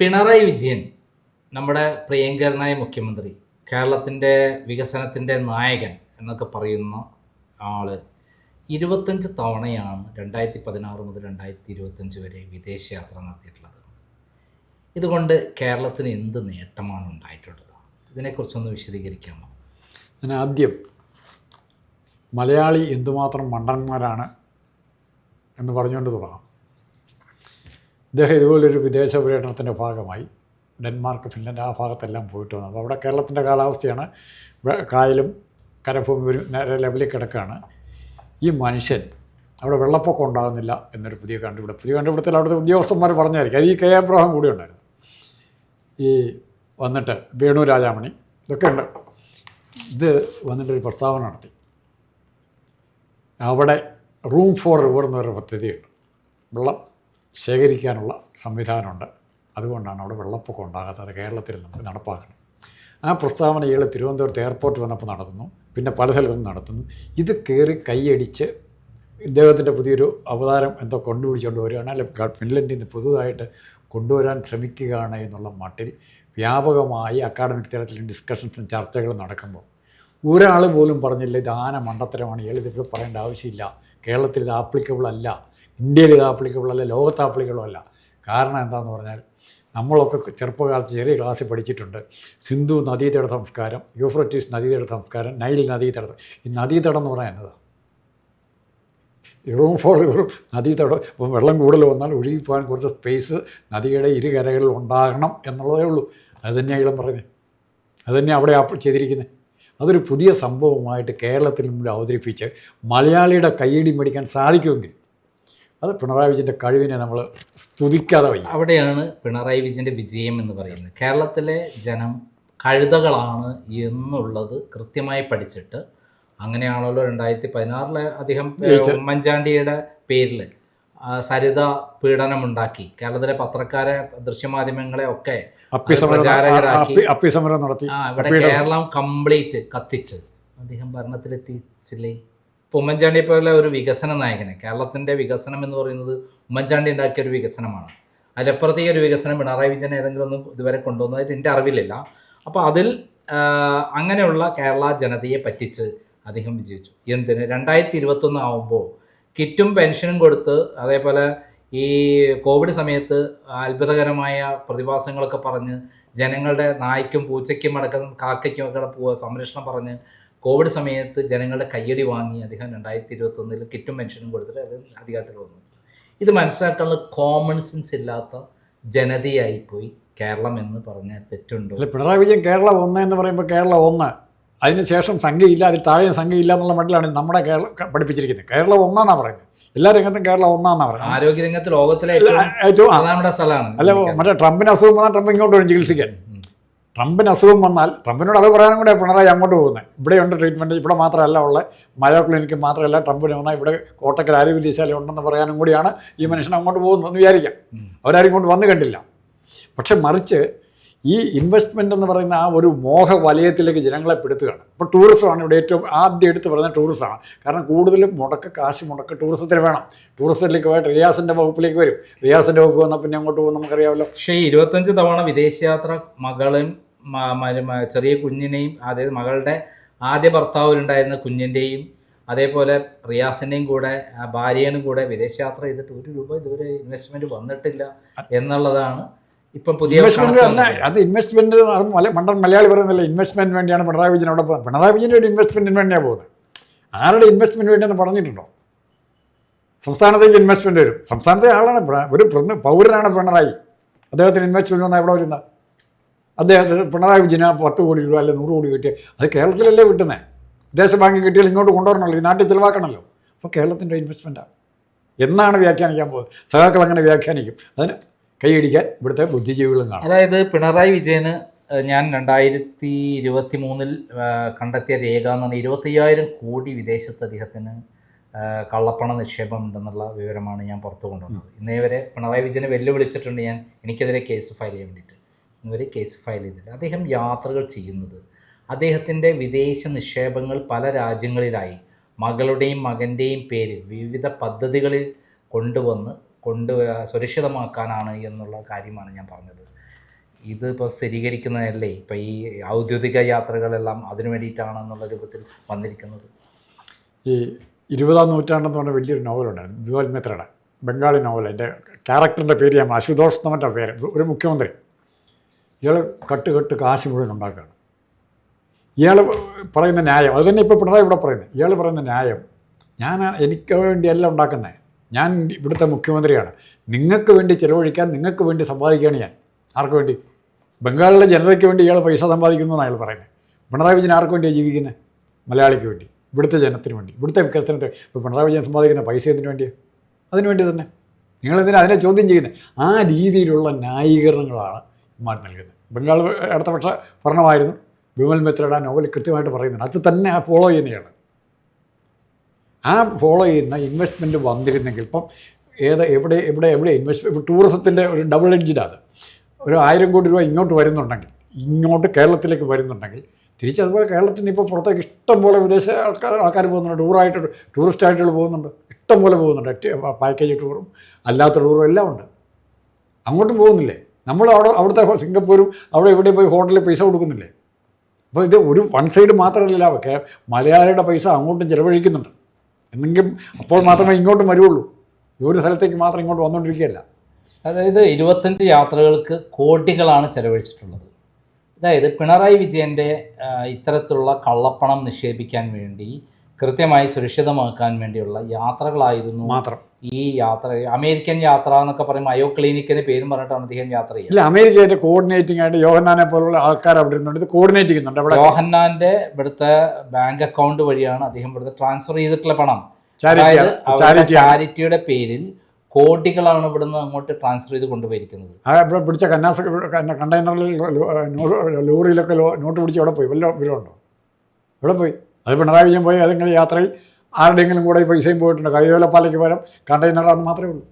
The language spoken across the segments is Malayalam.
പിണറായി വിജയൻ നമ്മുടെ പ്രിയങ്കരനായ മുഖ്യമന്ത്രി കേരളത്തിന്റെ വികസനത്തിന്റെ നായകൻ എന്നൊക്കെ പറയുന്ന ആൾ ഇരുപത്തഞ്ച് തവണയാണ് രണ്ടായിരത്തി പതിനാറ് മുതൽ രണ്ടായിരത്തി ഇരുപത്തഞ്ച് വരെ വിദേശയാത്ര നടത്തിയിട്ടുള്ളത്. ഇതുകൊണ്ട് കേരളത്തിന് എന്ത് നേട്ടമാണ് ഉണ്ടായിട്ടുള്ളത്? ഇതിനെക്കുറിച്ചൊന്ന് വിശദീകരിക്കാമോ? ഞാൻ ആദ്യം മലയാളി എന്തുമാത്രം മണ്ടന്മാരാണ് എന്ന് പറഞ്ഞുകൊണ്ട് തുടങ്ങാം. ഇദ്ദേഹം ഇതുപോലൊരു വിദേശ പര്യടനത്തിന്റെ ഭാഗമായി. ഡെൻമാർക്ക് ഫിൻലൻഡ് ആ ഭാഗത്തെല്ലാം പോയിട്ട് വന്നു. അപ്പോൾ അവിടെ കേരളത്തിന്റെ കാലാവസ്ഥയാണ്. കായലും കരഭൂമി ഒരു നേരെ ലെവലിൽ കിടക്കുകയാണ്. ഈ മനുഷ്യൻ അവിടെ വെള്ളപ്പൊക്കം ഉണ്ടാകുന്നില്ല എന്നൊരു പുതിയ കണ്ടുപിടുത്തം. പുതിയ കണ്ടുപിടുത്തത്തിൽ അവിടുത്തെ ഉദ്യോഗസ്ഥന്മാർ പറഞ്ഞായിരിക്കും. അത് ഈ കെ അബ്രഹാം കൂടി ഉണ്ടായിരുന്നു. ഈ വന്നിട്ട് വേണു രാജാമണി ഇതൊക്കെ ഉണ്ട്. ഇത് വന്നിട്ടൊരു പ്രസ്താവന നടത്തി. അവിടെ റൂം ഫോർ റിവർ എന്നൊരു പദ്ധതിയുണ്ട്. വെള്ളം ശേഖരിക്കാനുള്ള സംവിധാനമുണ്ട്. അതുകൊണ്ടാണ് അവിടെ വെള്ളപ്പൊക്കം ഉണ്ടാകാത്തത്. കേരളത്തിൽ നമുക്ക് നടപ്പാക്കണം. ആ പ്രസ്താവന തിരുവനന്തപുരത്ത് എയർപോർട്ട് വന്നപ്പോൾ നടത്തുന്നു. പിന്നെ പല സ്ഥലത്തും നടത്തുന്നു. ഇത് കയറി കൈയടിച്ച് ഇദ്ദേഹത്തിന്റെ പുതിയൊരു അവതാരം എന്തോ കൊണ്ടുപിടിച്ചുകൊണ്ട് വരികയാണ്. അല്ലെ ഫിൻലൻഡിൽ നിന്ന് പുതുതായിട്ട് കൊണ്ടുവരാൻ ശ്രമിക്കുകയാണ് എന്നുള്ള മട്ടിൽ വ്യാപകമായി അക്കാഡമിക് തലത്തിൽ ഡിസ്കഷൻസും ചർച്ചകളും നടക്കുമ്പോൾ ഒരാൾ പോലും പറഞ്ഞില്ല ഇത് ആന മണ്ടത്തരമാണ് ഇയാൾ ഇതിപ്പോൾ പറയേണ്ട ആവശ്യമില്ല. കേരളത്തിൽ ഇത് ആപ്ലിക്കബിൾ അല്ല. ഇന്ത്യയിൽ ഇത് ആപ്ലിക്കബിൾ അല്ല ലോകത്ത് ആപ്ലിക്കബിൾ അല്ല. കാരണം എന്താണെന്ന് പറഞ്ഞാൽ നമ്മളൊക്കെ ചെറുപ്പകാലത്ത് ചെറിയ ക്ലാസ്സിൽ പഠിച്ചിട്ടുണ്ട്. സിന്ധു നദീതട സംസ്കാരം യൂഫ്രറ്റീസ് നദീതട സംസ്കാരം നൈൽ നദീതട ഈ നദീതടം എന്ന് പറഞ്ഞാൽ എന്നതാണ് റൂം ഫോർ റിവർ നദീതടം ഇപ്പം വെള്ളം കൂടുതൽ വന്നാൽ ഒഴുകി പോകാൻ കുറച്ച് സ്പേസ് നദിയുടെ ഇരുകരകളിൽ ഉണ്ടാകണം എന്നുള്ളതേ ഉള്ളൂ. അത് തന്നെയാണ് ഇളം പറഞ്ഞത്. അത് തന്നെ അവിടെ ചെയ്തിരിക്കുന്നത് അതൊരു പുതിയ സംഭവമായിട്ട് കേരളത്തിൽ മുമ്പിൽ അവതരിപ്പിച്ച് മലയാളിയുടെ കയ്യടി മേടിക്കാൻ സാധിക്കുമെങ്കിൽ അത് പിണറായി വിജയന്റെ കഴിവിനെ നമ്മൾ സ്തുതിക്കാതെ വയ്യ. അവിടെയാണ് പിണറായി വിജയന്റെ വിജയം എന്ന് പറയുന്നത്. കേരളത്തിലെ ജനം കഴുതകളാണ് എന്നുള്ളത് കൃത്യമായി പഠിച്ചിട്ട് അങ്ങനെയാണല്ലോ രണ്ടായിരത്തി പതിനാറിലെ അദ്ദേഹം ഉമ്മൻചാണ്ടിയുടെ പേരിൽ സരിത പീഡനമുണ്ടാക്കി. കേരളത്തിലെ പത്രക്കാരെ ദൃശ്യമാധ്യമങ്ങളെ ഒക്കെ പ്രചാരകരാക്കി. ഇവിടെ കേരളം കംപ്ലീറ്റ് കത്തിച്ച്. അദ്ദേഹം ഭരണത്തിലെത്തിച്ചില്ലേ ഇപ്പോൾ ഉമ്മൻചാണ്ടിയെ പോലെ ഒരു വികസന നായകനെ കേരളത്തിന്റെ വികസനം എന്ന് പറയുന്നത് ഉമ്മൻചാണ്ടി ഉണ്ടാക്കിയ ഒരു വികസനമാണ്. അതിലപ്പുറത്തേക്ക് ഒരു വികസനം പിണറായി വിജയൻ ഏതെങ്കിലും ഒന്നും ഇതുവരെ കൊണ്ടുവന്നതായിട്ട് എന്റെ അറിവിലില്ല. അപ്പോൾ അതിൽ അങ്ങനെയുള്ള കേരള ജനതയെ പറ്റിച്ച് അദ്ദേഹം വിജയിച്ചു. എന്തിന്? രണ്ടായിരത്തി ഇരുപത്തൊന്ന് ആവുമ്പോൾ കിറ്റും പെൻഷനും കൊടുത്ത് അതേപോലെ ഈ കോവിഡ് സമയത്ത് അത്ഭുതകരമായ പ്രതിഭാസങ്ങളൊക്കെ പറഞ്ഞ് ജനങ്ങളുടെ നായ്ക്കും പൂച്ചയ്ക്കും അടക്കം കാക്കയ്ക്കും ഒക്കെ പോ- സംരക്ഷണം പറഞ്ഞ് കോവിഡ് സമയത്ത് ജനങ്ങളുടെ കയ്യടി വാങ്ങി അദ്ദേഹം രണ്ടായിരത്തി ഇരുപത്തൊന്നിൽ കിറ്റും പെൻഷനും കൊടുത്തിട്ട് അത് അധികാരത്തിൽ വന്നു. ഇത് മനസ്സിലാക്കാനുള്ള കോമൺ സെൻസ് ഇല്ലാത്ത ജനതയായിപ്പോയി കേരളം എന്ന് പറഞ്ഞാൽ തെറ്റുണ്ടോ? അല്ല പിണറായി വിജയൻ കേരളം ഒന്ന് എന്ന് പറയുമ്പോൾ കേരളം ഒന്ന്. അതിനുശേഷം സംഖ്യയില്ല അതിൽ താഴെ സംഖ്യയില്ല എന്നുള്ള മട്ടിലാണ് നമ്മുടെ കേരളം പഠിപ്പിച്ചിരിക്കുന്നത്. കേരളം ഒന്നാന്നാണ് പറയുന്നത്. എല്ലാ രംഗത്തും കേരളം ഒന്നാന്നാണ് പറയുന്നത്. ആരോഗ്യ രംഗത്ത് ലോകത്തിലെ ഏറ്റവും സ്ഥലമാണ് അല്ല മറ്റേ ട്രംപിന് അസുഖം വന്നാൽ ട്രംപ് ഇങ്ങോട്ട് വരും ചികിത്സിക്കാൻ. ട്രംപിന് അസുഖം വന്നാൽ ട്രംപിനോട് അത് പറയാനും കൂടെ പിണറായി അങ്ങോട്ട് പോകുന്നത്. ഇവിടെയുണ്ട് ട്രീറ്റ്മെന്റ് ഇവിടെ മാത്രമല്ല ഉള്ളത്. മയോ ക്ലിനിക്ക് മാത്രമല്ല ട്രംപിന് വന്നാൽ ഇവിടെ കോട്ടക്കൽ ആരോഗ്യശാല ഉണ്ടെന്ന് പറയാനും കൂടിയാണ് ഈ മനുഷ്യൻ അങ്ങോട്ട് പോകുന്നതെന്ന് വിചാരിക്കാം. അവരാരും ഇങ്ങോട്ട് വന്നു കണ്ടില്ല. പക്ഷെ മറിച്ച് ഈ ഇൻവെസ്റ്റ്മെന്റ് എന്ന് പറയുന്ന ആ ഒരു മോഹ വലയത്തിലേക്ക് ജനങ്ങളെ പെടുത്തുകയാണ്. ഇപ്പോൾ ടൂറിസമാണ് ഇവിടെ ഏറ്റവും ആദ്യം എടുത്ത് പറയുന്നത് ടൂറിസമാണ് കാരണം കൂടുതലും മുടക്ക് കാശ് മുടക്ക് ടൂറിസത്തിന് വേണം. ടൂറിസത്തിലേക്ക് പോയിട്ട് റിയാസിന്റെ വകുപ്പിലേക്ക് വരും. റിയാസിന്റെ വകുപ്പ് വന്നാൽ പിന്നെ അങ്ങോട്ട് പോകും നമുക്കറിയാമല്ലോ. പക്ഷേ ഇരുപത്തഞ്ച് തവണ വിദേശയാത്ര മകളും ചെറിയ കുഞ്ഞിനെയും അതായത് മകളുടെ ആദ്യ ഭർത്താവിലുണ്ടായിരുന്ന കുഞ്ഞിന്റെയും അതേപോലെ റിയാസിന്റെയും കൂടെ ഭാര്യേനും കൂടെ വിദേശയാത്ര ചെയ്തിട്ട് ഒരു രൂപ ഇതുവരെ ഇൻവെസ്റ്റ്മെന്റ് വന്നിട്ടില്ല എന്നുള്ളതാണ് ഇപ്പം പുതിയ. അത് ഇൻവെസ്റ്റ്മെന്റ് മണ്ടൻ മലയാളി പറയുന്നില്ല ഇൻവെസ്റ്റ്മെന്റ് വേണ്ടിയാണ് പിണറായി വിജയൻ അവിടെ പോകുന്നത്. പിണറായി വിജയന്റെ ഒരു ഇൻവെസ്റ്റ്മെന്റിന് വേണ്ടിയാണ് പോകുന്നത്. ആരുടെ ഇൻവെസ്റ്റ്മെന്റ് വേണ്ടിയെന്ന് പറഞ്ഞിട്ടുണ്ടോ? സംസ്ഥാനത്തേക്ക് ഇൻവെസ്റ്റ്മെന്റ് വരും. സംസ്ഥാനത്തെ ആളാണ് ഒരു പ്ര- പൗരനാണ് പിണറായി. അദ്ദേഹത്തിന് ഇൻവെസ്റ്റ്മെന്റ് വന്നാൽ എവിടെ വരുന്ന? അദ്ദേഹത്തിന് പിണറായി വിജയൻ പത്ത് കോടി രൂപ അല്ലെങ്കിൽ നൂറ് കോടി കിട്ടിയ അത് കേരളത്തിലല്ലേ കിട്ടുന്നത് വിദേശ ബാങ്ക് കിട്ടിയാൽ ഇങ്ങോട്ട് കൊണ്ടുവരണമല്ലോ ഈ നാട്ടിൽ ചിലവാക്കണമല്ലോ. അപ്പോൾ കേരളത്തിന്റെ ഇൻവെസ്റ്റ്മെന്റാണ് എന്നാണ് വ്യാഖ്യാനിക്കാൻ പോകുന്നത്? സഹാക്കൾ അങ്ങനെ വ്യാഖ്യാനിക്കും. അതിന് കൈയടിക്കാൻ ഇവിടുത്തെ ബുദ്ധിജീവികളും കാണും. അതായത് പിണറായി വിജയന് ഞാൻ രണ്ടായിരത്തി ഇരുപത്തി മൂന്നിൽ കണ്ടെത്തിയ രേഖ എന്ന് പറഞ്ഞാൽ ഇരുപത്തയ്യായിരം കോടി വിദേശത്ത് അദ്ദേഹത്തിന് കള്ളപ്പണ നിക്ഷേപം ഉണ്ടെന്നുള്ള വിവരമാണ് ഞാൻ പുറത്തു കൊണ്ടുവന്നത്. ഇന്നേ വരെ പിണറായി വിജയനെ വെല്ലുവിളിച്ചിട്ടുണ്ട് ഞാൻ. എനിക്കെതിരെ കേസ് ഫയൽ ചെയ്യാൻ വേണ്ടിയിട്ട്. ഇന്നുവരെ കേസ് ഫയൽ ചെയ്തിട്ടുണ്ട്. അദ്ദേഹം യാത്രകൾ ചെയ്യുന്നത്. അദ്ദേഹത്തിന്റെ വിദേശ നിക്ഷേപങ്ങൾ പല രാജ്യങ്ങളിലായി. മകളുടെയും മകന്റെയും പേരിൽ വിവിധ പദ്ധതികളിൽ കൊണ്ടുവന്ന് കൊണ്ടുവരാ സുരക്ഷിതമാക്കാനാണ് എന്നുള്ള കാര്യമാണ് ഞാൻ പറഞ്ഞത്. ഇതിപ്പോൾ സ്ഥിരീകരിക്കുന്നതല്ലേ? ഇപ്പം ഈ ഔദ്യോഗിക യാത്രകളെല്ലാം അതിനു വേണ്ടിയിട്ടാണ് എന്നുള്ള രൂപത്തിൽ വന്നിരിക്കുന്നത്. ഈ ഇരുപതാം നൂറ്റാണ്ടെന്ന് പറഞ്ഞ വലിയൊരു നോവലുണ്ടായിരുന്നു. ദ്വാൽ മിത്രയുടെ ബംഗാളി നോവൽ. എന്റെ ക്യാരക്ടറിന്റെ പേര് ഞാൻ അശുതോഷ് എന്നവന്റെ പേര് ഒരു മുഖ്യമന്ത്രി. ഇയാൾ കട്ട് കെട്ട് കാശ് മുഴുവൻ ഉണ്ടാക്കുകയാണ്. ഇയാൾ പറയുന്ന ന്യായം അത് തന്നെ ഇപ്പോൾ പിണറായി ഇവിടെ പറയുന്നത് ഇയാൾ പറയുന്ന ന്യായം ഞാൻ എനിക്ക് വേണ്ടിയല്ല ഉണ്ടാക്കുന്നത് ഞാൻ ഇവിടുത്തെ മുഖ്യമന്ത്രിയാണ് നിങ്ങൾക്ക് വേണ്ടി ചിലവഴിക്കാൻ നിങ്ങൾക്ക് വേണ്ടി സമ്പാദിക്കുകയാണ് ഞാൻ. ആർക്ക് വേണ്ടി? ബംഗാളിലെ ജനതയ്ക്ക് വേണ്ടി ഇയാൾ പൈസ സമ്പാദിക്കുന്നു എന്നാണ് അയാൾ പറയുന്നത്. പിണറായി വിജയൻ ആർക്ക് വേണ്ടിയാണ് ജീവിക്കുന്നത് മലയാളിക്ക് വേണ്ടി ഇവിടുത്തെ ജനത്തിന് വേണ്ടി ഇവിടുത്തെ വികസനത്തിന്. ഇപ്പോൾ പിണറായി വിജയൻ സമ്പാദിക്കുന്ന പൈസ എന്തിനു വേണ്ടിയാണ് അതിനു വേണ്ടി തന്നെ. നിങ്ങളെന്തിനാ അതിനെ ചോദ്യം ചെയ്യുന്നത് ആ രീതിയിലുള്ള ന്യായീകരണങ്ങളാണ് ഇമാർ നൽകുന്നത്. ബംഗാൾ അടുത്ത പക്ഷേ ഭരണമായിരുന്നു. വിമൽ മിത്രയുടെ നോവൽ കൃത്യമായിട്ട് പറയുന്നുണ്ട്. അത് തന്നെ ആ ഫോളോ ചെയ്യുന്നതാണ് ആ ഫോളോ ചെയ്യുന്ന ഇൻവെസ്റ്റ്മെന്റ് വന്നിരുന്നെങ്കിൽ ഇപ്പം ഏത് എവിടെ എവിടെ എവിടെ ഇൻവെസ്റ്റ് ടൂറിസത്തിന്റെ ഒരു ഡബിൾ എഞ്ചിനാണ് ഒരു ആയിരം കോടി രൂപ ഇങ്ങോട്ട് വരുന്നുണ്ടെങ്കിൽ ഇങ്ങോട്ട് കേരളത്തിലേക്ക് വരുന്നുണ്ടെങ്കിൽ തിരിച്ചതുപോലെ കേരളത്തിൽ നിന്ന് ഇപ്പോൾ പുറത്തേക്ക് ഇഷ്ടം പോലെ വിദേശ ആൾക്കാർ ആൾക്കാർ പോകുന്നുണ്ട്. ടൂറായിട്ട് ടൂറിസ്റ്റ് ആയിട്ടുകൾ പോകുന്നുണ്ട്. ഇഷ്ടം പോലെ പോകുന്നുണ്ട്. പാക്കേജ് ടൂറും അല്ലാത്ത ടൂറും എല്ലാം ഉണ്ട്. അങ്ങോട്ടും പോകുന്നില്ലേ? നമ്മൾ അവിടെ അവിടുത്തെ സിംഗപ്പൂരും അവിടെ എവിടെ പോയി ഹോട്ടലിൽ പൈസ കൊടുക്കുന്നില്ലേ? അപ്പോൾ ഇത് ഒരു വൺ സൈഡ് മാത്രമല്ല ഒക്കെ മലയാളിയുടെ പൈസ അങ്ങോട്ടും ചിലവഴിക്കുന്നുണ്ട്. എന്നെങ്കിലും അപ്പോൾ മാത്രമേ ഇങ്ങോട്ടും വരുള്ളൂ ഒരു സ്ഥലത്തേക്ക് മാത്രം ഇങ്ങോട്ട് വന്നുകൊണ്ടിരിക്കുകയല്ല അതായത് ഇരുപത്തഞ്ച് യാത്രകൾക്ക് കോടികളാണ് ചെലവഴിച്ചിട്ടുള്ളത്. അതായത് പിണറായി വിജയന്റെ ഇത്തരത്തിലുള്ള കള്ളപ്പണം നിക്ഷേപിക്കാൻ വേണ്ടി കൃത്യമായി സുരക്ഷിതമാക്കാൻ വേണ്ടിയുള്ള യാത്രകളായിരുന്നു മാത്രം. ഈ യാത്ര അമേരിക്കൻ യാത്ര എന്നൊക്കെ പറയുമ്പോൾ അയോ ക്ലിനിക്കിന്റെ പേരും പറഞ്ഞിട്ടാണ് അദ്ദേഹം യാത്ര ചെയ്യുന്നത്. ഇല്ല അമേരിക്കയുടെ കോർഡിനേറ്റിംഗ് ആയിട്ട് യോഹന്നാനെ പോലുള്ള ആൾക്കാർ അവിടെ ഇരുന്നുണ്ട്. ഇത് കോർഡിനേറ്റ് ചെയ്യുന്നുണ്ട്. അവിടെ യോഹന്നാന്റെ ഇവിടുത്തെ ബാങ്ക് അക്കൗണ്ട് വഴിയാണ് അദ്ദേഹം ഇവിടുത്തെ ട്രാൻസ്ഫർ ചെയ്തിട്ടുള്ള പണം. അതായത്. ചാരിറ്റിയുടെ പേരിൽ കോടികളാണ് ഇവിടുന്ന് അങ്ങോട്ട് ട്രാൻസ്ഫർ ചെയ്ത് കൊണ്ടുപോയിരിക്കുന്നത്. പിടിച്ച കന്നാസ് കണ്ടെയ്നറിൽ ലോറിയിലൊക്കെ നോട്ട് പിടിച്ച് അവിടെ പോയി. വല്ല വിവരമുണ്ടോ? ഇവിടെ പോയി? അത് പിണറായി വിജയൻ പോയി അതിങ്ങനെ യാത്രയിൽ ആരുടെയെങ്കിലും കൂടെ ഈ പൈസയും പോയിട്ടുണ്ട്. കൈതോലപ്പാലയ്ക്ക് പകരം കണ്ടെയ്നറാന്ന് മാത്രമേ ഉള്ളൂ.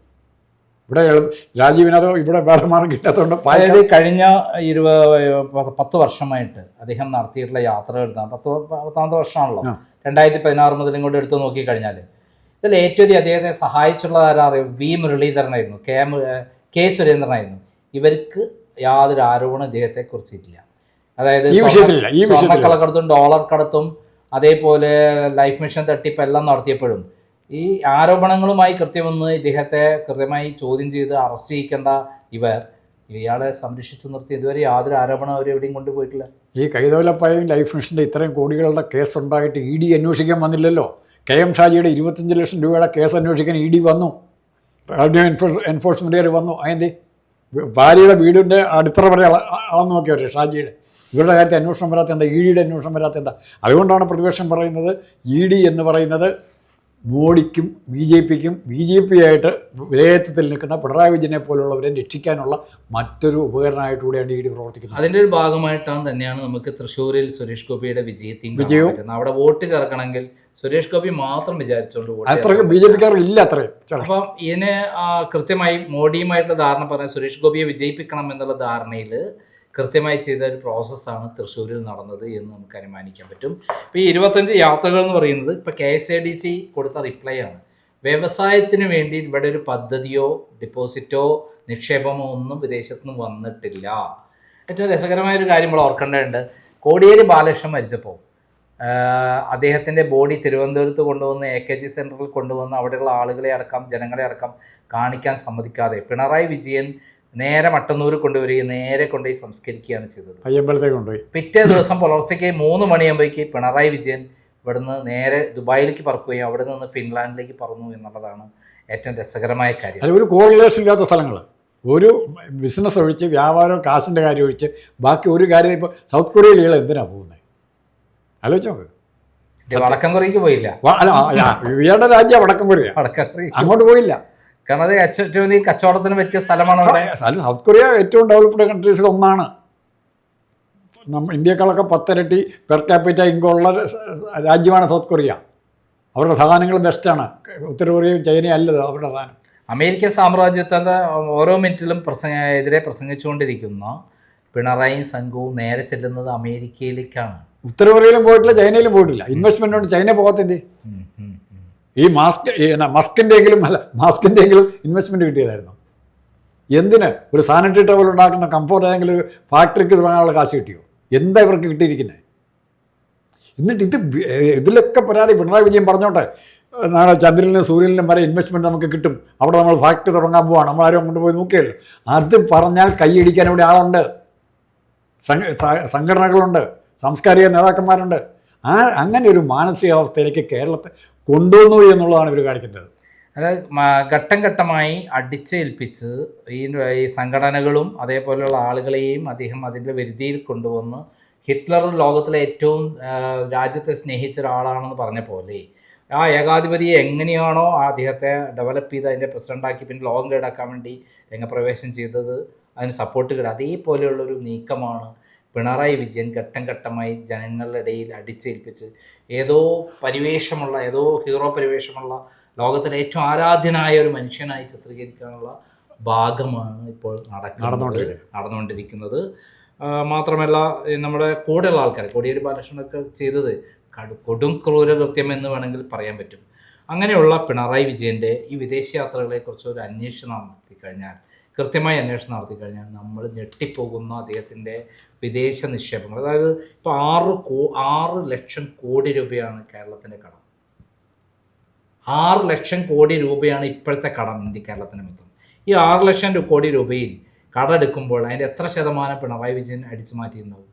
ഇവിടെ രാജീവിനോ രാജീവിനതോ ഇവിടെ വേറെ മാർഗം കിട്ടാത്തതുകൊണ്ട് അതായത് കഴിഞ്ഞ ഇരുപത് പത്ത് വർഷമായിട്ട് അദ്ദേഹം നടത്തിയിട്ടുള്ള യാത്രകൾ പത്ത് പത്താമത്തെ വർഷമാണല്ലോ. രണ്ടായിരത്തി പതിനാറ് മുതൽ ഇങ്ങോട്ട് എടുത്ത് നോക്കിക്കഴിഞ്ഞാൽ ഇതിൽ ഏറ്റവും അധികം അദ്ദേഹത്തെ സഹായിച്ചുള്ള ആരാ അറിയാം? വി മുരളീധരനായിരുന്നു. കെ കെ സുരേന്ദ്രനായിരുന്നു. ഇവർക്ക് യാതൊരു ആരോപണം ഇദ്ദേഹത്തെ കുറിച്ചിട്ടില്ല അതായത് വിഷയത്തിലില്ല. ഡോളർ കടത്തും അതേപോലെ ലൈഫ് മിഷൻ തട്ടിപ്പ് എല്ലാം നടത്തിയപ്പോഴും ഈ ആരോപണങ്ങളുമായി കൃത്യമെന്ന് ഇദ്ദേഹത്തെ കൃത്യമായി ചോദ്യം ചെയ്ത് അറസ്റ്റ് ചെയ്യിക്കേണ്ട ഇവർ ഇയാളെ സംരക്ഷിച്ചു നിർത്തി ഇതുവരെ യാതൊരു ആരോപണം അവർ എവിടെയും കൊണ്ടുപോയിട്ടില്ല. ഈ കൈതോലപ്പായും ലൈഫ് മിഷന്റെ ഇത്രയും കോടികളുടെ കേസ് ഉണ്ടായിട്ട് ഇ ഡി അന്വേഷിക്കാൻ വന്നില്ലല്ലോ? കെ എം ഷാജിയുടെ ഇരുപത്തഞ്ച് ലക്ഷം രൂപയുടെ കേസ് അന്വേഷിക്കാൻ ഇ ഡി വന്നു. റവന്യൂ എൻഫോഴ്സ് എൻഫോഴ്സ്മെന്റുകാർ വന്നു. അതിന്റെ ഭാര്യയുടെ വീടിന്റെ അടിത്തറ വരെ അള അളന്ന് നോക്കിയവർ ഷാജിയുടെ. ഇവരുടെ കാര്യത്തിൽ അന്വേഷണം വരാത്ത എന്താ? ഇ ഡിയുടെ അന്വേഷണം വരാത്ത എന്താ? അതുകൊണ്ടാണ് പ്രതിപക്ഷം പറയുന്നത് ഇ ഡി എന്ന് പറയുന്നത് മോഡിക്കും ബി ജെ പിക്കും ബി ജെ പി ആയിട്ട് വിധേയത്വത്തിൽ നിൽക്കുന്ന പിണറായി വിജയനെ പോലുള്ളവരെ രക്ഷിക്കാനുള്ള മറ്റൊരു ഉപകരണമായിട്ടുകൂടെയാണ് ഇ ഡി പ്രവർത്തിക്കുന്നത്. അതിന്റെ ഒരു ഭാഗമായിട്ടാണ് തന്നെയാണ് നമുക്ക് തൃശ്ശൂരിൽ സുരേഷ് ഗോപിയുടെ വിജയത്തിൽ വിജയം വിജയവും. അവിടെ വോട്ട് ചേർക്കണമെങ്കിൽ സുരേഷ് ഗോപി മാത്രം വിചാരിച്ചുകൊണ്ട് അത്രയ്ക്ക് ചേർക്കണം. ബി ജെ പിക്കാർ ഇല്ല അത്രയും. അപ്പം ഇതിന് കൃത്യമായി മോഡിയുമായിട്ടുള്ള ധാരണ പറഞ്ഞാൽ സുരേഷ് ഗോപിയെ വിജയിപ്പിക്കണം എന്നുള്ള ധാരണയിൽ കൃത്യമായി ചെയ്ത ഒരു പ്രോസസ്സാണ് തൃശ്ശൂരിൽ നടന്നത് എന്ന് നമുക്ക് അനുമാനിക്കാൻ പറ്റും. ഇപ്പോൾ ഈ ഇരുപത്തഞ്ച് യാത്രകൾ എന്ന് പറയുന്നത് ഇപ്പോൾ K S A D C കൊടുത്ത റിപ്ലൈ ആണ് വ്യവസായത്തിന് വേണ്ടി ഇവിടെ ഒരു പദ്ധതിയോ ഡിപ്പോസിറ്റോ നിക്ഷേപമോ ഒന്നും വിദേശത്തു നിന്ന് വന്നിട്ടില്ല. ഏറ്റവും രസകരമായ ഒരു കാര്യം നമ്മൾ ഓർക്കേണ്ടതുണ്ട്. കോടിയേരി ബാലകൃഷ്ണൻ മരിച്ചപ്പോൾ അദ്ദേഹത്തിന്റെ ബോഡി തിരുവനന്തപുരത്ത് കൊണ്ടുവന്ന് എ കെ ജി സെന്ററിൽ കൊണ്ടുവന്ന് അവിടെയുള്ള ആളുകളെ അടക്കം ജനങ്ങളെ അടക്കം കാണിക്കാൻ സമ്മതിക്കാതെ പിണറായി വിജയൻ നേരെ മട്ടന്നൂർ കൊണ്ടുവരികയും നേരെ കൊണ്ടുപോയി സംസ്കരിക്കുകയാണ് ചെയ്തത്. അയ്യമ്പലത്തെ കൊണ്ടുപോയി. പിറ്റേ ദിവസം പുലർച്ചയ്ക്ക് മൂന്ന് മണിയാകുമ്പോഴേക്ക് പിണറായി വിജയൻ ഇവിടുന്ന് നേരെ ദുബായിലേക്ക് പറക്കുകയും അവിടെ നിന്ന് ഫിൻലാൻഡിലേക്ക് പറന്നു എന്നുള്ളതാണ് ഏറ്റവും രസകരമായ കാര്യം. ഒരു കോറിലേഷൻ ഇല്ലാത്ത സ്ഥലങ്ങൾ ഒരു ബിസിനസ് ഒഴിച്ച് വ്യാപാരം കാശിന്റെ കാര്യം ഒഴിച്ച് ബാക്കി ഒരു കാര്യം ഇപ്പോൾ സൗത്ത് കൊറിയയിൽ ഇയാൾ എന്തിനാണ് പോകുന്നത് ആലോചിച്ചു നോക്ക്. വടക്കൻ വടക്കംകുറിക്ക് പോയില്ല. അല്ല ഇയാളുടെ രാജ്യം വടക്കം കൊറിയ. അങ്ങോട്ട് പോയില്ല. കാരണം അത് ഏറ്റവും കച്ചവടത്തിന് പറ്റിയ സ്ഥലമാണ് അവിടെ. സൗത്ത് കൊറിയ ഏറ്റവും ഡെവലപ്ഡ് കൺട്രീസിൽ ഒന്നാണ്. നമ്മ ഇന്ത്യക്കാളൊക്കെ പത്തിരട്ടി പെർ ക്യാപിറ്റ ഇൻകം ഉള്ള രാജ്യമാണ് സൗത്ത് കൊറിയ അവരുടെ സാധനങ്ങൾ ബെസ്റ്റാണ് ഉത്തര കൊറിയയും ചൈനയും അല്ലത് അവരുടെ സാധനം. അമേരിക്കൻ സാമ്രാജ്യത്തിന്റെ ഓരോ മിനിറ്റിലും പ്രസംഗ എതിരെ പ്രസംഗിച്ചുകൊണ്ടിരിക്കുന്ന. പിണറായി സംഘവും നേരെ ചെല്ലുന്നത് അമേരിക്കയിലേക്കാണ്. ഉത്തര കൊറിയയിലും പോയിട്ടില്ല ചൈനയിലും പോയിട്ടില്ല. ഇൻവെസ്റ്റ്മെന്റ് കൊണ്ട് ചൈന പോകത്തില്ലേ. ഈ മാസ്ക് എന്നാ മസ്കിന്റെ എങ്കിലും അല്ല മാസ്കിന്റെ എങ്കിലും ഇൻവെസ്റ്റ്മെന്റ് കിട്ടിയതായിരുന്നു. എന്തിന്? ഒരു സാനിറ്ററി ടവൽ ഉണ്ടാക്കുന്ന കംഫോർട്ട് ഏതെങ്കിലും ഒരു ഫാക്ടറിക്ക് തുടങ്ങാനുള്ള കാശ് കിട്ടിയോ? എന്താ ഇവർക്ക് കിട്ടിയിരിക്കുന്നത് എന്നിട്ട് ഇത് ഇതിലൊക്കെ പരാതി പിണറായി വിജയൻ പറഞ്ഞോട്ടെ. നാളെ ചന്ദ്രനിലും സൂര്യനിലും വരെ ഇൻവെസ്റ്റ്മെന്റ് നമുക്ക് കിട്ടും. അവിടെ നമ്മൾ ഫാക്ടറി തുടങ്ങാൻ പോവാണ്. നമ്മൾ അങ്ങോട്ട് പോയി നോക്കിയല്ലോ. അത് പറഞ്ഞാൽ കൈയടിക്കാൻ ഇവിടെ ആളുണ്ട്. സംഘടനകളുണ്ട്. സാംസ്കാരിക നേതാക്കന്മാരുണ്ട്. ആ അങ്ങനെ ഒരു മാനസികാവസ്ഥയിലേക്ക് കേരളത്തെ കൊണ്ടുവന്നു എന്നുള്ളതാണ് ഇവർ കാണിക്കേണ്ടത്. അതായത് ഘട്ടം ഘട്ടമായി അടിച്ചേൽപ്പിച്ച് ഈ ഈ സംഘടനകളും അതേപോലെയുള്ള ആളുകളെയും അദ്ദേഹം അതിന്റെ വരുതിയിൽ കൊണ്ടുവന്ന് ഹിറ്റ്ലർ ലോകത്തിലെ ഏറ്റവും രാജ്യത്തെ സ്നേഹിച്ച ഒരാളാണെന്ന് പറഞ്ഞ പോലെ ആ ഏകാധിപതിയെ എങ്ങനെയാണോ അദ്ദേഹത്തെ ഡെവലപ്പ് ചെയ്ത് അതിന്റെ പ്രസിഡന്റാക്കി പിന്നെ ലോകം കേടാക്കാൻ വേണ്ടി രംഗപ്രവേശം ചെയ്തത് അതിന് സപ്പോർട്ട് കിട്ടുക അതേപോലെയുള്ളൊരു നീക്കമാണ് പിണറായി വിജയൻ ഘട്ടം ഘട്ടമായി ജനങ്ങളുടെ ഇടയിൽ അടിച്ചേൽപ്പിച്ച് ഏതോ പരിവേഷമുള്ള ഏതോ ഹീറോ പരിവേഷമുള്ള ലോകത്തിലെ ഏറ്റവും ആരാധ്യനായ ഒരു മനുഷ്യനായി ചിത്രീകരിക്കാനുള്ള ഭാഗമാണ് ഇപ്പോൾ നടക്കുന്നത്. നടന്നുകൊണ്ടിരിക്കുന്നത്. മാത്രമല്ല നമ്മുടെ കൂടെയുള്ള ആൾക്കാർ കോടിയേരി ബാലകൃഷ്ണനൊക്കെ ചെയ്തത് കടു- കൊടും ക്രൂരകൃത്യം എന്ന് വേണമെങ്കിൽ പറയാൻ പറ്റും. അങ്ങനെയുള്ള പിണറായി വിജയന്റെ ഈ വിദേശ യാത്രകളെക്കുറിച്ച് ഒരു അന്വേഷണം നടത്തി കഴിഞ്ഞാൽ കൃത്യമായി അന്വേഷണം നടത്തി കഴിഞ്ഞാൽ നമ്മൾ ഞെട്ടിപ്പോകുന്ന അദ്ദേഹത്തിന്റെ വിദേശ നിക്ഷേപങ്ങൾ. അതായത് ഇപ്പോൾ ആറ് കോ ആറ് ലക്ഷം കോടി രൂപയാണ് കേരളത്തിന്റെ കടം. ആറ് ലക്ഷം കോടി രൂപയാണ് ഇപ്പോഴത്തെ കടം ഇന്ത്യ കേരളത്തിന് മൊത്തം. ഈ ആറ് ലക്ഷം കോടി രൂപയിൽ കടമെടുക്കുമ്പോൾ അതിന്റെ എത്ര ശതമാനം പിണറായി വിജയൻ അടിച്ചു മാറ്റിയിട്ടുണ്ടാവും?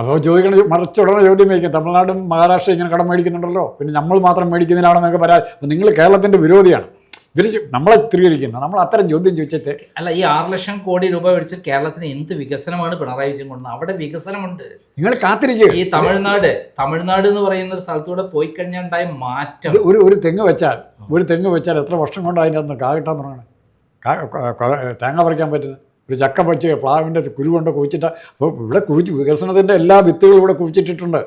അപ്പോൾ ചോദിക്കണ മറിച്ചുടനെ ചോദ്യം മേടിക്കും തമിഴ്നാടും മഹാരാഷ്ട്രയും ഇങ്ങനെ കടം മേടിക്കുന്നുണ്ടല്ലോ. പിന്നെ നമ്മൾ മാത്രം മേടിക്കുന്നതിലാണെന്നൊക്കെ പരാതി നിങ്ങൾ കേരളത്തിന്റെ വിരോധിയാണ്. ഇവർ നമ്മളെ ചിത്രീകരിക്കുന്നത് നമ്മൾ അത്തരം ചോദ്യം ചോദിച്ചിട്ട് അല്ല ഈ ആറ് ലക്ഷം കോടി രൂപ മേടിച്ച് കേരളത്തിന് എന്ത് വികസനമാണ് പിണറായി വിജയൻ കൊണ്ടുവന്നത്? അവിടെ വികസനമുണ്ട്. നിങ്ങൾ കാത്തിരിക്കുക. ഈ തമിഴ്നാട് തമിഴ്നാട് എന്ന് പറയുന്ന ഒരു സ്ഥലത്തൂടെ പോയി കഴിഞ്ഞാൽ ഉണ്ടായ മാറ്റം. ഒരു ഒരു തെങ്ങ് വെച്ചാൽ ഒരു തെങ്ങ് വെച്ചാൽ എത്ര വർഷം കൊണ്ട് അതിന്റെ അകത്ത് കാ കിട്ടാൻ തുടങ്ങണം തേങ്ങ പറിക്കാൻ പറ്റുന്നത്. ഒരു ചക്ക പറിച്ച് പ്ലാവിന്റെ കുരു കൊണ്ട് കുഴിച്ചിട്ട് അപ്പോൾ ഇവിടെ കുഴിച്ച് വികസനത്തിന്റെ എല്ലാ വിത്തുകളും ഇവിടെ കുഴിച്ചിട്ടിട്ടുണ്ട്.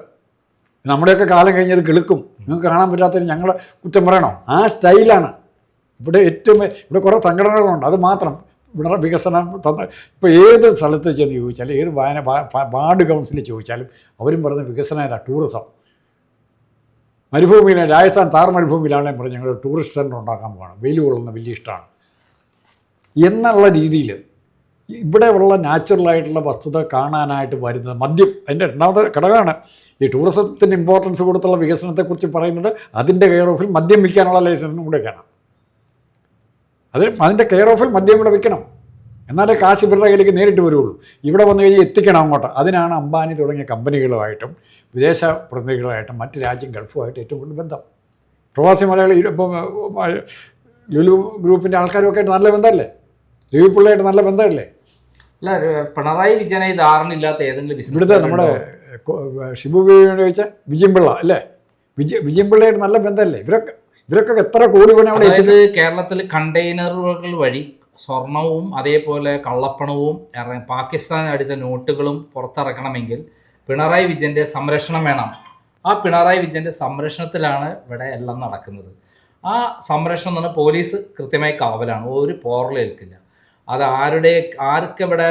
നമ്മുടെയൊക്കെ കാലം കഴിഞ്ഞത് കിളുക്കും. നിങ്ങൾക്ക് കാണാൻ പറ്റാത്തതിന് ഞങ്ങൾ കുറ്റം പറയണോ? ആ സ്റ്റൈലാണ്. ഇവിടെ ഏറ്റവും ഇവിടെ കുറേ സംഘടനകളുണ്ട് അത് മാത്രം. ഇവിടെ വികസനം തന്ന ഇപ്പോൾ ഏത് സ്ഥലത്ത് ചെന്ന് ചോദിച്ചാലും ഏത് വായന വാർഡ് കൗൺസിലിൽ ചോദിച്ചാലും അവരും പറഞ്ഞ വികസനമല്ല ടൂറിസം. മരുഭൂമിയിലെ രാജസ്ഥാൻ താർ മരുഭൂമിയിലാണെങ്കിലും പറഞ്ഞു ഞങ്ങൾ ടൂറിസ്റ്റ് സെന്റർ ഉണ്ടാക്കാൻ പോകണം വെയിൽ കൊള്ളുന്ന വലിയ ഇഷ്ടമാണ് എന്നുള്ള രീതിയിൽ ഇവിടെ ഉള്ള നാച്ചുറലായിട്ടുള്ള വസ്തുത കാണാനായിട്ട് വരുന്നത് മദ്യം. അതിന്റെ രണ്ടാമത്തെ ഘടകമാണ് ഈ ടൂറിസത്തിന് ഇമ്പോർട്ടൻസ് കൊടുത്തുള്ള വികസനത്തെക്കുറിച്ച് പറയുന്നത് അതിന്റെ കെയർ ഓഫിൽ മദ്യം വിൽക്കാനുള്ള ലൈസൻസും കൂടെയൊക്കെയാണ്. അത് അതിന്റെ കെയർ ഓഫിൽ മദ്യം കൂടെ വിൽക്കണം എന്നാലേ കാശ് ഇവരുടെ കയ്യിലേക്ക് നേരിട്ട് വരുള്ളൂ. ഇവിടെ വന്നു കഴിഞ്ഞാൽ എത്തിക്കണം അങ്ങോട്ട്. അതിനാണ് അംബാനി തുടങ്ങിയ കമ്പനികളുമായിട്ടും വിദേശ പ്രതിനിധികളുമായിട്ടും മറ്റ് രാജ്യം ഗൾഫുമായിട്ട് ഏറ്റവും കൂടുതൽ ബന്ധം. പ്രവാസി മലയാളി ഇപ്പം ലുലു ഗ്രൂപ്പിന്റെ ആൾക്കാരുമൊക്കെ ആയിട്ട് നല്ല ബന്ധമല്ലേ? ലുലു പിള്ളയായിട്ട് നല്ല ബന്ധമല്ലേ? അല്ല പിണറായി വിജയനെ ഈ ധാരണ ഇല്ലാത്ത ഏതെങ്കിലും ഇവിടുത്തെ ബിസിനസ് നമ്മുടെ ഷിബു ബേബിയോട് ചോദിച്ചാൽ വിജയംപിള്ള അല്ലേ? വിജയ പിള്ളയായിട്ട് നല്ല ബന്ധമല്ലേ? ഇവരൊക്കെ ഇവരൊക്കെ എത്ര കോടി പണി അവിടെ അതായത് കേരളത്തിൽ കണ്ടെയ്നറുകൾ വഴി സ്വർണവും അതേപോലെ കള്ളപ്പണവും പാകിസ്ഥാൻ അടിച്ച നോട്ടുകളും പുറത്തിറക്കണമെങ്കിൽ പിണറായി വിജയന്റെ സംരക്ഷണം വേണം. ആ പിണറായി വിജയന്റെ സംരക്ഷണത്തിലാണ് ഇവിടെ എല്ലാം നടക്കുന്നത്. ആ സംരക്ഷണം എന്ന് പറഞ്ഞാൽ പോലീസ് കൃത്യമായി കാവലാണ്. ഒരു പോറലേൽക്കില്ല അത് ആരുടെ ആർക്കെ ഇവിടെ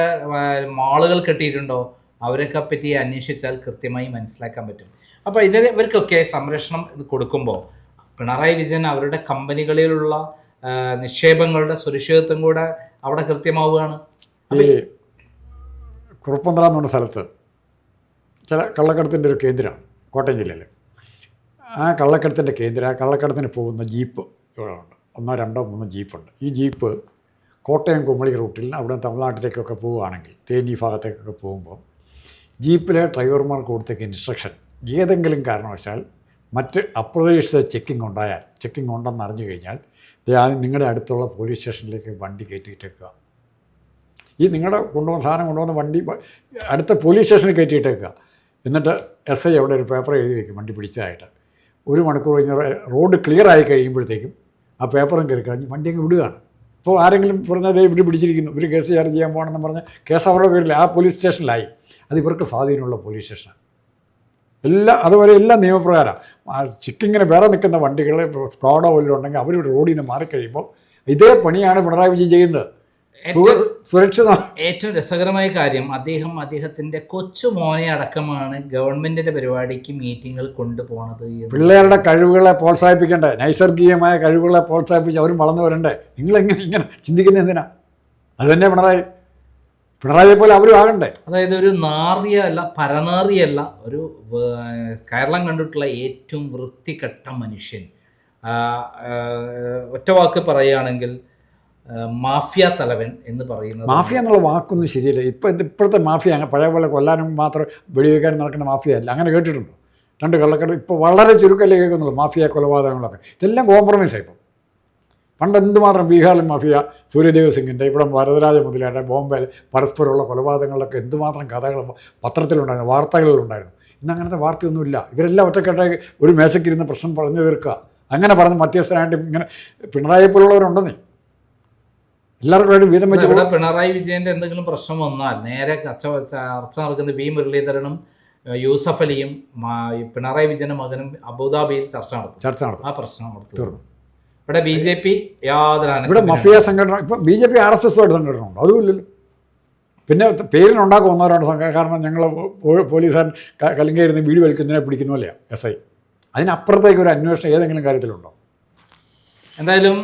മാളുകൾ കെട്ടിയിട്ടുണ്ടോ? അവരൊക്കെ പറ്റി അന്വേഷിച്ചാൽ കൃത്യമായി മനസ്സിലാക്കാൻ പറ്റും. അപ്പോൾ ഇതിന് ഇവർക്കൊക്കെ സംരക്ഷണം ഇത് കൊടുക്കുമ്പോൾ പിണറായി വിജയൻ അവരുടെ കമ്പനികളിലുള്ള നിക്ഷേപങ്ങളുടെ സുരക്ഷിതത്വം കൂടെ അവിടെ കൃത്യമാവുകയാണ്. ഈ കുറുപ്പന്തറ എന്ന് പറഞ്ഞ സ്ഥലത്ത് ചില കള്ളക്കടത്തിന്റെ ഒരു കേന്ദ്രമാണ് കോട്ടയം ജില്ലയിൽ. ആ കള്ളക്കടത്തിന്റെ കേന്ദ്രം ആ കള്ളക്കടത്തിന് പോകുന്ന ജീപ്പ് ഇവിടെ ഉണ്ട് ഒന്നോ രണ്ടോ മൂന്നോ ജീപ്പുണ്ട്. ഈ ജീപ്പ് കോട്ടയം കുമളി റൂട്ടിൽ അവിടെ തമിഴ്നാട്ടിലേക്കൊക്കെ പോവുകയാണെങ്കിൽ തേനി ഭാഗത്തേക്കൊക്കെ പോകുമ്പോൾ ജീപ്പിലെ ഡ്രൈവർമാർക്ക് കൊടുത്തേക്ക് ഇൻസ്ട്രക്ഷൻ ഏതെങ്കിലും കാരണവശാൽ മറ്റ് അപ്രതീക്ഷിത ചെക്കിംഗ് ഉണ്ടായാൽ ചെക്കിംഗ് ഉണ്ടെന്ന് അറിഞ്ഞു കഴിഞ്ഞാൽ ദേ ആദ്യം നിങ്ങളുടെ അടുത്തുള്ള പോലീസ് സ്റ്റേഷനിലേക്ക് വണ്ടി കയറ്റിയിട്ടേക്കുക. ഈ നിങ്ങളുടെ കൊണ്ടുവന്ന സാധനം കൊണ്ടുവന്ന വണ്ടി അടുത്ത പോലീസ് സ്റ്റേഷനിൽ കയറ്റിയിട്ടേക്കുക. എന്നിട്ട് എസ് ഐ അവിടെ ഒരു പേപ്പർ എഴുതി വയ്ക്കും വണ്ടി പിടിച്ചതായിട്ട്. ഒരു മണിക്കൂർ കഴിഞ്ഞ് റോഡ് ക്ലിയർ ആയി കഴിയുമ്പോഴത്തേക്കും ആ പേപ്പറും കയറി കഴിഞ്ഞ് വണ്ടി അങ്ങ് വിടുകയാണ്. അപ്പോൾ ആരെങ്കിലും പറഞ്ഞാൽ ഇവർ പിടിച്ചിരിക്കുന്നു ഇവർ കേസ് ചാർജ് ചെയ്യാൻ പോകണമെന്ന് പറഞ്ഞ് കേസ് അവരുടെ പേരിൽ ആ പോലീസ് സ്റ്റേഷനിലായി. അത് ഇവർക്ക് സ്വാധീനമുള്ള പോലീസ് സ്റ്റേഷനാണ്. എല്ലാ അതുപോലെ എല്ലാ നിയമപ്രകാരം. ചിക്കിങ്ങിന് വേറെ നിൽക്കുന്ന വണ്ടികൾ സ്ക്വാഡോ വല്ലതും ഉണ്ടെങ്കിൽ അവർ റോഡിൽ നിന്ന് മാറിക്കഴിയുമ്പോൾ ഇതേ പണിയാണ് പിണറായി വിജയൻ ചെയ്യുന്നത്. സുരക്ഷിത ഏറ്റവും രസകരമായ കാര്യം അദ്ദേഹം അദ്ദേഹത്തിന്റെ കൊച്ചു മോനെ അടക്കമാണ് ഗവൺമെന്റിന്റെ പരിപാടിക്ക് മീറ്റിങ്ങുകൾ കൊണ്ടുപോകുന്നത് പിള്ളേരുടെ കഴിവുകളെ പ്രോത്സാഹിപ്പിക്കണ്ടേ? നൈസർഗികമായ കഴിവുകളെ പ്രോത്സാഹിപ്പിച്ച് അവരും വളർന്നു വരണ്ടേ? നിങ്ങളെങ്ങനെ ഇങ്ങനെ ചിന്തിക്കുന്ന എന്തിനാ? അതുതന്നെ പിണറായി. പിണറായിയെ പോലെ അവരും ആകണ്ടേ? അതായത് ഒരു നാറിയല്ല പരനാറിയല്ല ഒരു കേരളം കണ്ടിട്ടുള്ള ഏറ്റവും വൃത്തികെട്ട മനുഷ്യൻ. ഒറ്റ വാക്ക് പറയുകയാണെങ്കിൽ മാഫിയ തലവൻ എന്ന് പറയുന്നത് മാഫിയ എന്നുള്ള വാക്കൊന്നും ശരിയല്ല. ഇപ്പം ഇപ്പോഴത്തെ മാഫിയ അങ്ങനെ പഴയ പോലെ കൊല്ലാനും മാത്രം വെടിവെക്കാനും നടക്കുന്ന മാഫിയ അല്ല. അങ്ങനെ കേട്ടിട്ടുണ്ടോ രണ്ട് കള്ളക്കട ഇപ്പോൾ വളരെ ചുരുക്കമല്ലേ കേൾക്കുന്നുള്ളൂ. മാഫിയ കൊലപാതകങ്ങളൊക്കെ. ഇതെല്ലാം കോംപ്രമൈസായി ഇപ്പം പണ്ട് എന്തുമാത്രം ബീഹാറിൽ മാഫിയ സൂര്യദേവ് സിംഗിന്റെ ഇവിടെ വരദരാജ മുതലായിട്ട് ബോംബെ പരസ്പരമുള്ള കൊലപാതകങ്ങളിലൊക്കെ എന്തുമാത്രം കഥകൾ പത്രത്തിലുണ്ടായിരുന്നു വാർത്തകളിലുണ്ടായിരുന്നു. ഇന്ന് അങ്ങനത്തെ വാർത്തയൊന്നുമില്ല. ഇവരെല്ലാം ഒറ്റക്കെട്ടായി ഒരു മേശയ്ക്കിരുന്ന് പ്രശ്നം പറഞ്ഞു തീർക്കുക. അങ്ങനെ പറഞ്ഞ് മധ്യസ്ഥനായിട്ട് ഇങ്ങനെ പിണറായി പോലുള്ളവരുണ്ടെന്നേ. എല്ലാവർക്കും വീതം വെച്ച് ഇവിടെ പിണറായി വിജയന്റെ എന്തെങ്കിലും പ്രശ്നം വന്നാൽ നേരെ കച്ച ചർച്ച നടക്കുന്ന വി മുരളീധരനും യൂസഫലിയും യൂസഫ് അലിയും പിണറായി വിജയന്റെ മകനും അബുദാബിയിൽ ചർച്ച നടത്തും. ചർച്ച നടത്തും. ആ പ്രശ്നം നടത്തും. തീർന്നു. ഇവിടെ ബി ജെ പി യാതൊരു ഇവിടെ. മഫിയ സംഘടന ഇപ്പം B J P R S എസുമായിട്ട് സംഘടന ഉണ്ട് അതുമില്ലല്ലോ. പിന്നെ പേരിനുണ്ടാക്കും ഒന്നോ രണ്ടോ സംഘടന കാരണം ഞങ്ങൾ പോലീസുകാരൻ കലങ്കയിരുന്ന് വീട് വലിക്കുന്നതിനെ പിടിക്കുന്ന പോലെയാണ് എസ് ഐ അതിനപ്പുറത്തേക്ക് ഒരു അന്വേഷണം ഏതെങ്കിലും കാര്യത്തിലുണ്ടോ? എന്തായാലും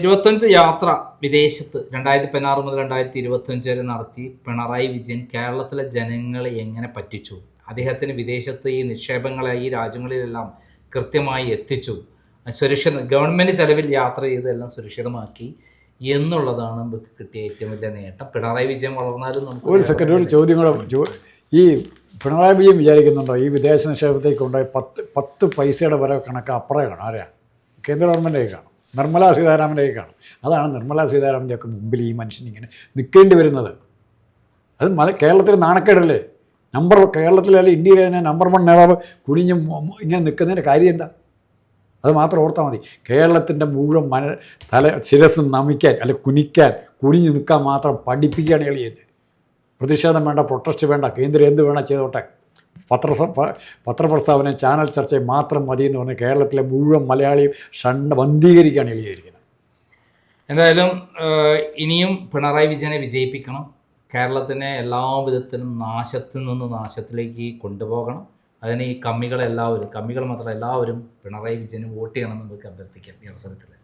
ഇരുപത്തഞ്ച് യാത്ര വിദേശത്ത് രണ്ടായിരത്തി പതിനാറ് മുതൽ രണ്ടായിരത്തി ഇരുപത്തഞ്ച് വരെ നടത്തി പിണറായി വിജയൻ കേരളത്തിലെ ജനങ്ങളെ എങ്ങനെ പറ്റിച്ചു? അദ്ദേഹത്തിന് വിദേശത്ത് ഈ നിക്ഷേപങ്ങളെ ഈ രാജ്യങ്ങളിലെല്ലാം കൃത്യമായി എത്തിച്ചു. സുരക്ഷിത ഗവൺമെന്റ് ചെലവിൽ യാത്ര ചെയ്ത് എല്ലാം സുരക്ഷിതമാക്കി എന്നുള്ളതാണ് നമുക്ക് കിട്ടിയ ഏറ്റവും വലിയ നേട്ടം. പിണറായി വിജയൻ വളർന്നാലും നമുക്ക് ഒരു സെക്രട്ടറി ഒരു ചോദ്യം കൂടെ ഈ പിണറായി വിജയൻ വിചാരിക്കുന്നുണ്ടോ? ഈ വിദേശ നിക്ഷേപത്തേക്ക് ഉണ്ടായി പത്ത് പത്ത് പൈസയുടെ വരെ കണക്ക് അപ്പുറേ കാണും ആരാ? കേന്ദ്ര ഗവൺമെന്റ് കാണും നിർമ്മലാ സീതാരാമന്റെ കാണും അതാണ് നിർമ്മല സീതാരാമന്റെ ഒക്കെ മുമ്പിൽ ഈ മനുഷ്യൻ ഇങ്ങനെ നിൽക്കേണ്ടി വരുന്നത്. അത് മല കേരളത്തിൽ നാണക്കേടല്ലേ? നമ്പർ കേരളത്തിലെ അല്ല ഇന്ത്യയിലെ തന്നെ നമ്പർ വൺ നേതാവ് കുനിഞ്ഞ് ഇങ്ങനെ നിൽക്കുന്നതിന്റെ കാര്യം എന്താ? അത് മാത്രം ഓർത്താൽ മതി. കേരളത്തിന്റെ മുഴുവൻ മന തല ശിരസ് നമിക്കാൻ അല്ലെ കുനിക്കാൻ കുനിഞ്ഞു നിൽക്കാൻ മാത്രം പഠിപ്പിക്കുകയാണ് എളിയത് പ്രതിഷേധം വേണ്ട പ്രൊട്ടസ്റ്റ് വേണ്ട കേന്ദ്രം എന്ത് വേണം ചെയ്തോട്ടെ. പത്ര പത്രപ്രസ്താവന ചാനൽ ചർച്ചയും മാത്രം മതി എന്ന് പറഞ്ഞ് കേരളത്തിലെ മുഴുവൻ മലയാളിയും ഷണ്ട വന്ധീകരിക്കുകയാണ് എളിയായിരിക്കുന്നത് എന്തായാലും ഇനിയും പിണറായി വിജയനെ വിജയിപ്പിക്കണം. കേരളത്തിനെ എല്ലാ വിധത്തിലും നാശത്തിൽ നിന്ന് നാശത്തിലേക്ക് കൊണ്ടുപോകണം. അതിന് ഈ കമ്മികളെല്ലാവരും കമ്മികൾ മാത്രമല്ല എല്ലാവരും പിണറായി വിജയന് വോട്ട് ചെയ്യണമെന്ന് നമുക്ക് അഭ്യർത്ഥിക്കാം ഈ അവസരത്തിൽ